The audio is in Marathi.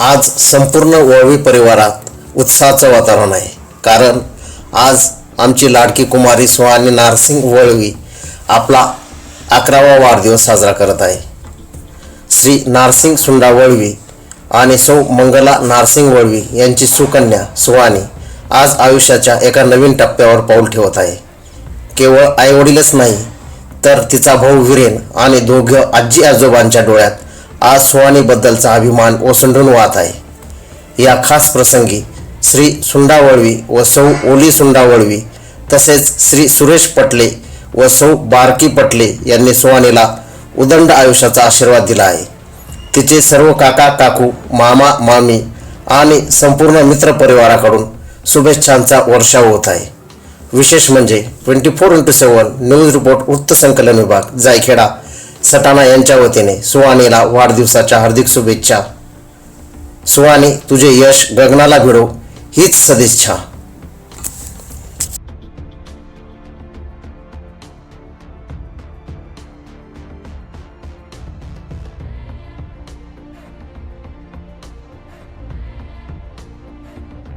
आज संपूर्ण वळवी परिवारात उत्साहाचं वातावरण आहे. कारण आज आमची लाडकी कुमारी सुहानी नारसिंग वळवी आपला अकरावा वाढदिवस साजरा करत आहे. श्री नारसिंग सुंडा वळवी आणि सौ मंगला नारसिंग वळवी यांची सुकन्या सुहानी आज आयुष्याच्या एका नवीन टप्प्यावर पाऊल ठेवत आहे. केवळ आईवडीलच नाही तर तिचा भाऊ विरेन आणि दोघं आजी आजोबांच्या डोळ्यात आज सुहानीबद्दलचा अभिमान ओसंडून वाहत आहे. या खास प्रसंगी श्री सुंडावळवी व सौ ओली सुंडावळवी तसेच श्री सुरेश पटले व सौ बारकी पटले यांनी सुहानीला उदंड आयुष्याचा आशीर्वाद दिला आहे. तिचे सर्व काका काकू मामा मामी आणि संपूर्ण मित्रपरिवाराकडून शुभेच्छांचा वर्षाव होत आहे. विशेष म्हणजे twenty four into seven news report वृत्तसंकलन विभाग जायखेडा सटाणा यांच्या वतीने सुहानीला वाढदिवसाच्या हार्दिक शुभेच्छा. सुहानी तुझे यश गगनाला भिडो हीच सदिच्छा.